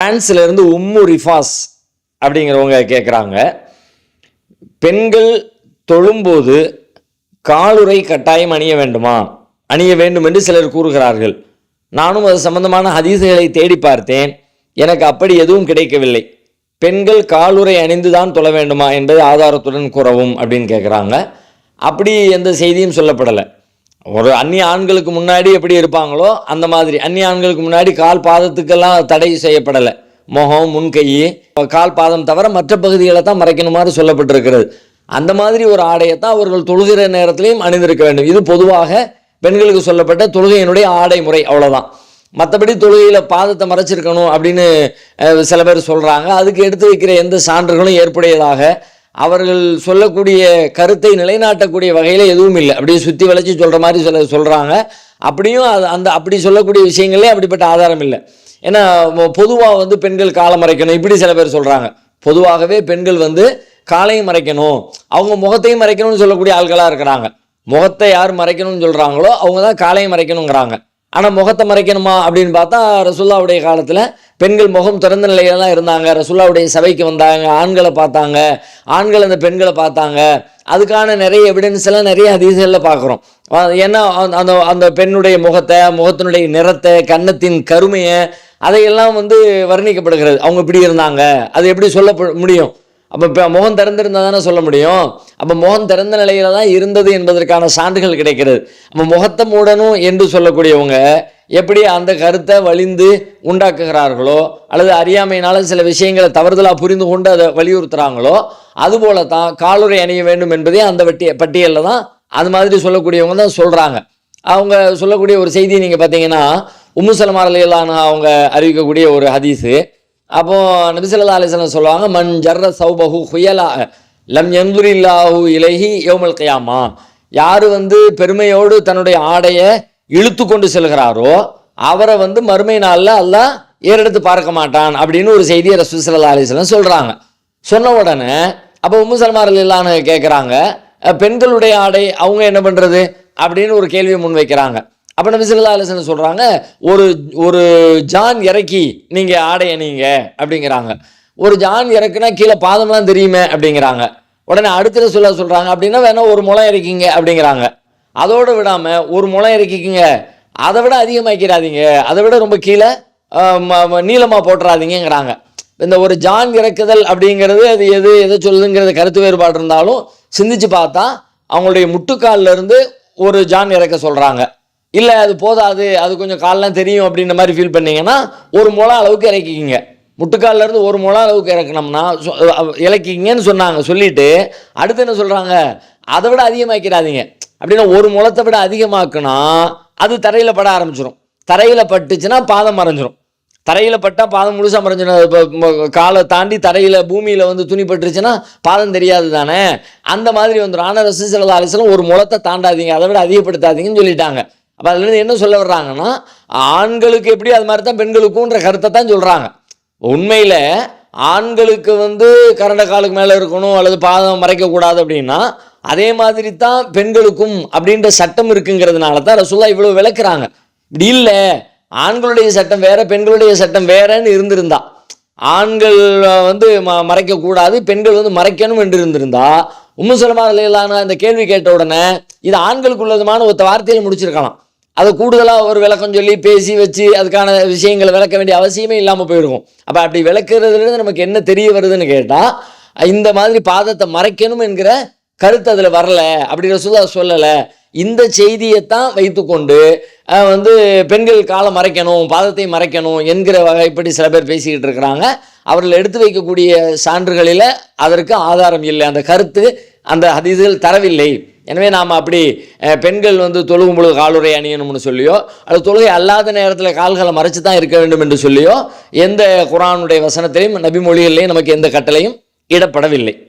பிரான்ஸ்ல இருந்து உம்மு ரிஃபாஸ் அப்படிங்கிறவங்க கேட்குறாங்க பெண்கள் தொழும்போது காலுறை கட்டாயம் அணிய வேண்டுமா? அணிய வேண்டும் என்று சிலர் கூறுகிறார்கள். நானும் அது சம்பந்தமான ஹதீசுகளை தேடி பார்த்தேன். எனக்கு அப்படி எதுவும் கிடைக்கவில்லை. பெண்கள் காலுறை அணிந்து தான் தொழ வேண்டுமா என்பது ஆதாரத்துடன் கூறவும் அப்படின்னு கேட்குறாங்க அப்படி எந்த செய்தியும் சொல்லப்படலை. ஒரு அந்நிய ஆண்களுக்கு முன்னாடி எப்படி இருப்பாங்களோ அந்த மாதிரி. அந்நிய ஆண்களுக்கு முன்னாடி கால் பாதத்துக்கெல்லாம் தடை செய்யப்படலை. முகம் முன்கை கால் பாதம் தவிர மற்ற பகுதிகளை தான் மறைக்கணுமாறு சொல்லப்பட்டிருக்கிறது. அந்த மாதிரி ஒரு ஆடையை தான் அவர்கள் தொழுகிற நேரத்திலையும் அணிந்திருக்க வேண்டும். இது பொதுவாக பெண்களுக்கு சொல்லப்பட்ட தொழுகையினுடைய ஆடை முறை அவ்வளோதான் மற்றபடி தொழுகையில் பாதத்தை மறைச்சிருக்கணும் அப்படின்னு சில பேர் சொல்கிறாங்க அதுக்கு எடுத்து வைக்கிற எந்த சான்றுகளும் ஏற்புடையதாக அவர்கள் சொல்லக்கூடிய கருத்தை நிலைநாட்டக்கூடிய வகையில் எதுவும் இல்லை. அப்படியே சுற்றி வளைச்சி சொல்கிற மாதிரி சொல்ல சொல்கிறாங்க அப்படியும் அது அந்த அப்படி சொல்லக்கூடிய விஷயங்களே அப்படிப்பட்ட ஆதாரம் இல்லை. ஏன்னா பொதுவாக வந்து பெண்கள் காலம் மறைக்கணும். இப்படி சில பேர் சொல்கிறாங்க பொதுவாகவே பெண்கள் வந்து காலையும் மறைக்கணும். அவங்க முகத்தையும் மறைக்கணும்னு சொல்லக்கூடிய ஆட்களாக இருக்கிறாங்க. முகத்தை யார் மறைக்கணும்னு சொல்கிறாங்களோ அவங்க தான் காலையும் மறைக்கணுங்கிறாங்க. ஆனால் முகத்தை மறைக்கணுமா அப்படின்னு பார்த்தா ரசுல்லாவுடைய காலத்தில் பெண்கள் முகம் திறந்த நிலையிலலாம் இருந்தாங்க. ரசுல்லாவுடைய சபைக்கு வந்தாங்க ஆண்களை பார்த்தாங்க ஆண்கள் அந்த பெண்களை பார்த்தாங்க. அதுக்கான நிறைய எவிடன்ஸ் எல்லாம் நிறைய அதிசயங்களில் பார்க்குறோம். ஏன்னா அந்த- அந்த அந்த பெண்ணுடைய முகத்தை முகத்தினுடைய நிறத்தை கன்னத்தின் கருமையை அதையெல்லாம் வந்து வர்ணிக்கப்படுகிறது. அவங்க இப்படி இருந்தாங்க. அது எப்படி சொல்ல முடியும்? அப்போ இப்போ முகம் திறந்திருந்தால் தானே சொல்ல முடியும்? அப்போ முகம் திறந்த நிலையில தான் இருந்தது என்பதற்கான சான்றுகள் கிடைக்கிறது. அப்போ முகத்தை மூடணும் என்று சொல்லக்கூடியவங்க எப்படி அந்த கருத்தை வலிந்து உண்டாக்குகிறார்களோ அல்லது அறியாமையினால சில விஷயங்களை தவறுதலாக புரிந்து கொண்டு அதை வலியுறுத்துகிறாங்களோ அதுபோல தான் காலுறை அணிய வேண்டும் என்பதே அந்த வட்டி பட்டியலில் தான் அது மாதிரி சொல்லக்கூடியவங்க தான் சொல்கிறாங்க அவங்க சொல்லக்கூடிய ஒரு செய்தி நீங்கள் பார்த்தீங்கன்னா உம்மு அவங்க அறிவிக்கக்கூடிய ஒரு ஹதீஸு. அப்போது நபிசல்லா அலிஸ்லாம் சொல்லுவாங்க மண் ஜர்ர சௌபஹு ஹுயலா லம் எந்துரில்லாஹு இலஹி இலகி கயாமா. யார் வந்து பெருமையோடு தன்னுடைய ஆடையை இழுத்து கொண்டு செல்கிறாரோ அவரை வந்து மறுமை நாளில் அல்லாஹ் ஏறெடுத்து பார்க்க மாட்டான் அப்படின்னு ஒரு செய்தியை ரசூல் ஸல்லல்லாஹு சொல்கிறாங்க சொன்ன உடனே அப்போ உம்மு சல்மார் ரலியல்லாஹு கேட்குறாங்க பெண்களுடைய ஆடை அவங்க என்ன பண்ணுறது அப்படின்னு ஒரு கேள்வியை முன்வைக்கிறாங்க. அப்போ நம்ம ஸல்லல்லாஹு அலைஹி சொல்கிறாங்க ஒரு ஒரு ஜான் இறக்கி நீங்கள் ஆடை அணிங்க அப்படிங்கிறாங்க. ஒரு ஜான் இறக்குனா கீழே பாதம்லாம் தெரியுமே அப்படிங்கிறாங்க. உடனே அடுத்தது சொல்ல சொல்கிறாங்க அப்படின்னா வேணா ஒரு முளை இறக்கிங்க அப்படிங்கிறாங்க. அதோடு விடாமல் ஒரு முளை இறக்கிக்கிங்க. அதை விட அதிகமாக்கிறாதீங்க அதை விட ரொம்ப கீழே நீளமாக போட்டுறாதீங்கங்கிறாங்க. இந்த ஒரு ஜான் இறக்குதல் அப்படிங்கிறது அது எது எதை சொல்லுதுங்கிறது கருத்து வேறுபாடு இருந்தாலும் சிந்திச்சு பார்த்தா அவங்களுடைய முட்டுக்கால்ல இருந்து ஒரு ஜான் இறக்க சொல்கிறாங்க இல்லை அது போதாது அது கொஞ்சம் கால்லாம் தெரியும் அப்படின்ற மாதிரி ஃபீல் பண்ணிங்கன்னா ஒரு முளை அளவுக்கு இறக்கிக்கிங்க. முட்டுக்கால்லேருந்து ஒரு முளம் அளவுக்கு இறக்கணும்னா சொ- இறக்கிங்கன்னு சொன்னாங்க சொல்லிட்டு அடுத்து என்ன சொல்கிறாங்க அதை விட அதிகமாக்கிறாதீங்க அப்படின்னா ஒரு முளத்தை விட அதிகமாக்குனா அது தரையில் பட ஆரம்பிச்சிடும் தரையில் பட்டுச்சுன்னா பாதம் மறைஞ்சிரும். தரையில் பட்டால் பாதம் முழுசாக மறைஞ்சிடும் இப்போ காலை தாண்டி தரையில் பூமியில் வந்து துணி பட்டுருச்சுன்னா பாதம் தெரியாது தானே? அந்த மாதிரி வந்துடும் ஆனால் ரசூல் ஸல்லல்லாஹு ஒரு முளத்தை தாண்டாதீங்க. அதை விட அதிகப்படுத்தாதீங்கன்னு சொல்லிட்டாங்க. அப்போ அதுலேருந்து என்ன சொல்ல வர்றாங்கன்னா ஆண்களுக்கு எப்படி அது மாதிரி தான் பெண்களுக்குன்ற கருத்தை தான் சொல்கிறாங்க உண்மையில் ஆண்களுக்கு வந்து கரண்ட காலுக்கு மேலே இருக்கணும் அல்லது பாதம் மறைக்கக்கூடாது அப்படின்னா அதே மாதிரி தான் பெண்களுக்கும் அப்படின்ற சட்டம் இருக்குங்கிறதுனால தான் ரசூல்லா இவ்வளோ விளக்குறாங்க. இப்படி இல்லை. ஆண்களுடைய சட்டம் வேற பெண்களுடைய சட்டம் வேறன்னு இருந்திருந்தா. ஆண்கள் வந்து ம மறைக்கக்கூடாது பெண்கள் வந்து மறைக்கணும் என்று இருந்திருந்தா உம்மு இல்லையிலான இந்த கேள்வி கேட்ட உடனே இது ஆண்களுக்கு உள்ளதுமான ஒத்த வார்த்தையில் முடிச்சிருக்கலாம். அதை கூடுதலாக ஒரு விளக்கம் சொல்லி பேசி வச்சு அதுக்கான விஷயங்களை விளக்க வேண்டிய அவசியமே இல்லாமல் போயிருக்கும். அப்போ அப்படி விளக்குறதுலேருந்து நமக்கு என்ன தெரிய வருதுன்னு கேட்டால் இந்த மாதிரி பாதத்தை மறைக்கணும் என்கிற கருத்து அதில் வரல. அப்படி ரசூலா சொல்லலை. இந்த செய்தியைத்தான் வைத்துக்கொண்டு வந்து பெண்கள் காலை மறைக்கணும் பாதத்தை மறைக்கணும் என்கிற வகைப்படி சில பேர் பேசிக்கிட்டு இருக்கிறாங்க. அவர்கள் எடுத்து வைக்கக்கூடிய சான்றுகளில் அதற்கு ஆதாரம் இல்லை. அந்த கருத்து அந்த ஹதீஸ்கள் தரவில்லை. எனவே நாம் அப்படி பெண்கள் வந்து தொழுகும் பொழுது காலுறை அணியணும்னு சொல்லியோ அல்லது தொழுகை அல்லாத நேரத்தில் கால்களை மறைச்சு தான் இருக்க வேண்டும் என்று சொல்லியோ எந்த குரானுடைய வசனத்திலையும் நபிமொழிகள்லையும் நமக்கு எந்த கட்டளையும் இடப்படவில்லை.